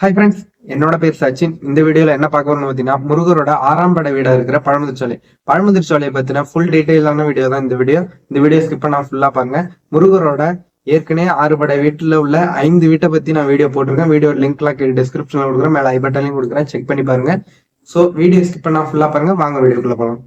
Hi friends என்னோட பேர் சச்சின். இந்த வீடியோல என்ன பார்க்க வரணும் பார்த்தீங்கன்னா முருகரோட ஆறாம் படை வீடா இருக்கிற பழமுதிர்ச்சோலை பழமுதிர்ச்சோலையை பத்தின ஃபுல் டீட்டெயிலான வீடியோ தான் இந்த வீடியோ இந்த வீடியோ ஸ்கிப் பண்ணா ஃபுல்லா பாருங்க. முருகரோட ஏற்கனவே ஆறு படை உள்ள ஐந்து வீட்டை பத்தி நான் வீடியோ போட்டிருக்கேன். வீடியோ லிங்க்லாம் டிஸ்கிரிப்ஷன்ல கொடுக்குறேன். மேல ஐ பட்டன்லையும் கொடுக்குறேன். செக் பண்ணி பாருங்க. ஸோ வீடியோ ஸ்கிப் பண்ணா ஃபுல்லா பாருங்க. வாங்க வீடியோக்குள்ள போகலாம்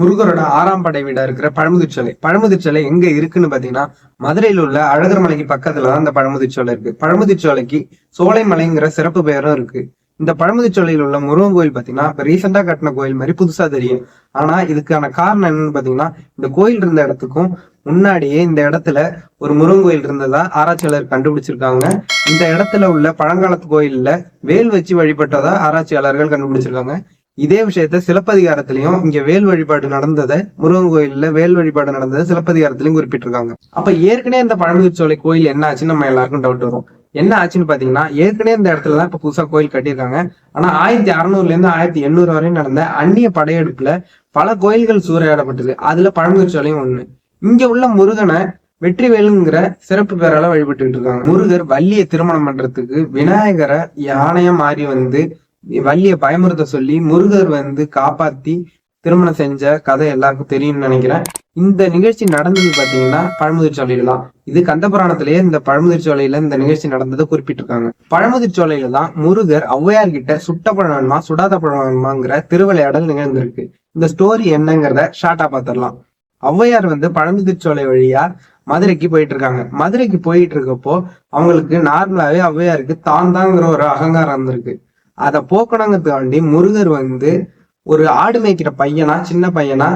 முருகரோட ஆறாம் படை வீடா இருக்கிற பழமுதிர்ச்சோலை பழமுதிர்ச்சோலை எங்க இருக்குன்னு பாத்தீங்கன்னா மதுரையில் உள்ள அழகர் மலைக்கு பக்கத்துல தான் இந்த பழமுதிர்ச்சோலை இருக்கு பழமுதிர்ச்சோலைக்கு சோலைமலைங்கிற சிறப்பு பெயரும் இருக்கு. இந்த பழமுதிர்ச்சோலையில் உள்ள முருகன் கோயில் பாத்தீங்கன்னா இப்ப ரீசெண்டா கட்டின கோயில் மாதிரி புதுசா தெரியும். ஆனா இதுக்கான காரணம் என்னன்னு பாத்தீங்கன்னா இந்த கோயில் இருந்த இடத்துக்கும் முன்னாடியே இந்த இடத்துல ஒரு முருகன் கோயில் இருந்ததா ஆராய்ச்சியாளர் கண்டுபிடிச்சிருக்காங்க. இந்த இடத்துல உள்ள பழங்காலத்து கோயில்ல வேல் வச்சு வழிபட்டதா ஆராய்ச்சியாளர்கள் கண்டுபிடிச்சிருக்காங்க. இதே விஷயத்த சிலப்பதிகாரத்திலையும் இங்க வேல் வழிபாடு நடந்ததை முருகன் கோயில்ல வேல் வழிபாடு நடந்ததை சிலப்பதிகாரத்திலையும் குறிப்பிட்டிருக்காங்க. அப்ப ஏற்கனவே இந்த பழமுதிர்ச்சோலை கோயில் என்ன ஆச்சுன்னு நம்ம எல்லாருக்கும் டவுட் வரும். என்ன ஆச்சுன்னு பாத்தீங்கன்னா ஏற்கனவே இந்த இடத்துல தான் இப்ப புதுசா கோயில் கட்டியிருக்காங்க. ஆனா ஆயிரத்தி அறுநூறுல இருந்து ஆயிரத்தி எண்ணூறு வரையும் நடந்த அந்நிய படையெடுப்புல பல கோயில்கள் சூறையாடப்பட்டது. அதுல பழமுதிர்ச்சோலையும் ஒண்ணு. இங்க உள்ள முருகனை வெற்றிவேலுங்கிற சிறப்பு பேரால வழிபட்டுட்டு இருக்காங்க. முருகர் வள்ளியை திருமணம் பண்றதுக்கு விநாயகரை யானையா மாறி வந்து வள்ளிய பயமுறுத்த சொல்லி முருகர் வந்து காப்பாத்தி திருமணம் செஞ்ச கதை எல்லாருக்கும் தெரியும்னு நினைக்கிறேன். இந்த நிகழ்ச்சி நடந்தது பாத்தீங்கன்னா பழமுதிர்ச்சோலையில தான். இது கந்தபுராணத்திலேயே இந்த பழமுதிர்ச்சோலையில இந்த நிகழ்ச்சி நடந்ததை குறிப்பிட்டிருக்காங்க. பழமுதிர்ச்சோலையில தான் முருகர் ஔவையார் கிட்ட சுட்ட பழம் சுடாத பழம் திருவிளையாடல் நிகழ்ந்திருக்கு. இந்த ஸ்டோரி என்னங்கிறத ஷார்ட்டா பாத்திரலாம் ஔவையார் வந்து பழமுதிர்ச்சோலை வழியா மதுரைக்கு போயிட்டு இருக்காங்க மதுரைக்கு போயிட்டு இருக்கப்போ அவங்களுக்கு நார்மலாவே ஔவையாருக்கு தான் தாங்கிற ஒரு அகங்காரம் இருந்திருக்கு அதை போக்கணுங்கிறதுக்காண்டி முருகர் வந்து ஒரு ஆடு மேய்க்கிற பையனா சின்ன பையனா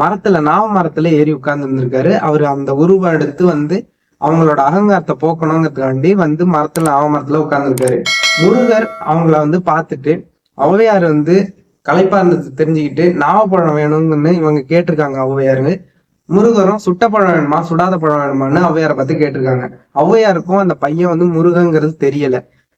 மரத்துல நாவ மரத்துல ஏறி உட்கார்ந்து இருந்திருக்காரு. அவர் அந்த உருவம் எடுத்து வந்து அவங்களோட அகங்காரத்தை போக்கணுங்கிறதுக்காண்டி வந்து மரத்துல நாவ மரத்துல உட்கார்ந்துருக்காரு. முருகர் அவங்கள வந்து பார்த்துட்டு ஔவையார் வந்து களைப்பா இருந்தது தெரிஞ்சுக்கிட்டு நாவப்பழம் வேணும்னு இவங்க கேட்டிருக்காங்க ஔவையாரு. முருகரும் சுட்ட பழம் வேணுமா சுடாத பழம் வேணுமான்னு ஔவையாரை பார்த்து கேட்டிருக்காங்க. ஔவையாருக்கும் அந்த பையன் வந்து முருகங்கிறது தெரியல.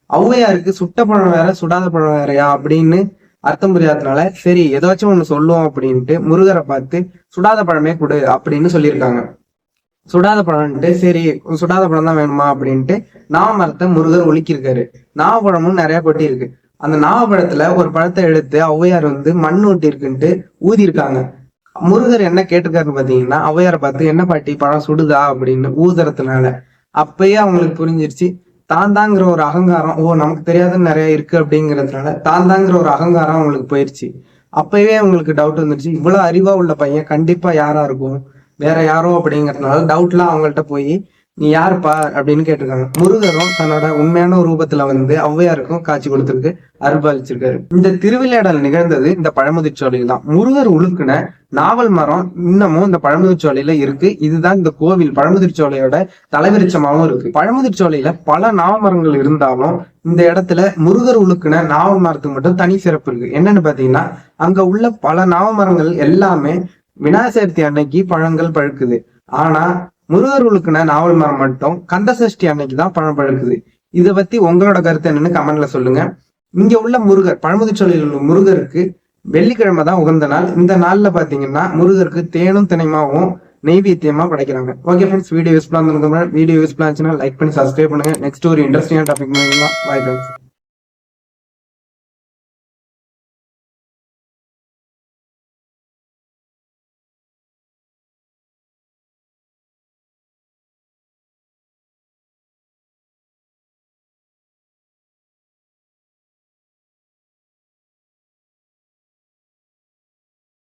ஔவையாருக்கு சுட்ட பழம் வேற சுடாத பழம் வேறயா அப்படின்னு அர்த்தம் புரியாததுனால சரி ஏதாச்சும் ஒண்ணு சொல்லுவோம் அப்படின்ட்டு முருகரை பார்த்து சுடாத பழமே கொடு அப்படின்னு சொல்லியிருக்காங்க. சுடாத பழம்ட்டு சரி சுடாத பழம் தான் வேணுமா அப்படின்ட்டு நாவமரத்தை முருகர் ஒலிக்கிருக்காரு. நாவ பழமும் நிறைய கொட்டி இருக்கு அந்த நாவப்பழத்துல ஒரு பழத்தை எடுத்து ஔவையார் வந்து மண் ஊட்டி இருக்குன்ட்டு ஊதி இருக்காங்க முருகர் என்ன கேட்டிருக்காருன்னு பாத்தீங்கன்னா ஔவையாரை பார்த்து என்ன பாட்டி பழம் சுடுதா? அப்படின்னு ஊதுறதுனால. அப்பயே அவங்களுக்கு புரிஞ்சிருச்சு. தான் தாங்கிற ஒரு அகங்காரம் ஓ நமக்கு தெரியாதுன்னு நிறைய இருக்கு அப்படிங்கிறதுனால தான் தாங்கிற ஒரு அகங்காரம் அவங்களுக்கு போயிருச்சு. அப்பவே அவங்களுக்கு டவுட் வந்துருச்சு. இவ்வளவு அறிவா உள்ள பையன் கண்டிப்பா யாரா இருக்கும்? வேற யாரோ அப்படிங்கறதுனால டவுட்லாம் அவங்கள்ட்ட போய் நீ யாருப்பா அப்படின்னு கேட்டிருக்காங்க. முருகரும் தன்னோட உண்மையான ரூபத்துல வந்து ஔவையாருக்கும் காட்சி கொடுத்திருக்கு அருள்பாலிச்சிருக்காரு. இந்த திருவிளையாடல் நிகழ்ந்தது இந்த பழமுதிர்ச்சோலையில் தான் முருகர் உழுக்குன நாவல் மரம் இன்னமும் இந்த பழமுதிர்ச்சோலையில இருக்கு. இதுதான் இந்த கோவில் பழமுதிர்ச்சோலையோட தலைவிருச்சமாவும் இருக்கு. பழமுதிர்ச்சோலையில பல நாவமரங்கள் இருந்தாலும் இந்த இடத்துல முருகர் உழுக்குன நாவல் மரத்துக்கு மட்டும் தனி சிறப்பு இருக்கு. என்னன்னு பாத்தீங்கன்னா அங்க உள்ள பல நாவமரங்கள் எல்லாமே விநாயகர் சதுர்த்தி அன்னைக்கு பழங்கள் பழுக்குது. ஆனா முருகர்களுக்குன நாவல் மரம் மட்டும் கந்த சஷ்டி அன்னைக்கு தான் பழம் பழுக்குது. இதை பத்தி உங்களோட கருத்து என்னன்னு கமெண்ட்ல சொல்லுங்க. இங்க உள்ள முருகர் பழமுதிச்சோலையில் உள்ள முருகருக்கு வெள்ளிக்கிழமை தான் உகந்த நாள். இந்த நாள்ல பாத்தீங்கன்னா முருகருக்கு தேனும் தினைமாவும் நெய்வேத்தியமா படைக்கிறாங்க. ஓகே ஃப்ரெண்ட்ஸ் வீடியோ யூஸ்ஃபுல்லா இருந்திருக்கோம் வீடியோ யூஸ்ஃபுல்லா இருந்துச்சுன்னா லைக் பண்ணி சப்ஸ்கிரைப் பண்ணுங்க. நெக்ஸ்ட் ஒரு இன்ட்ரெஸ்டிங்கான டாபிக் பாய் ஃப்ரெண்ட்ஸ்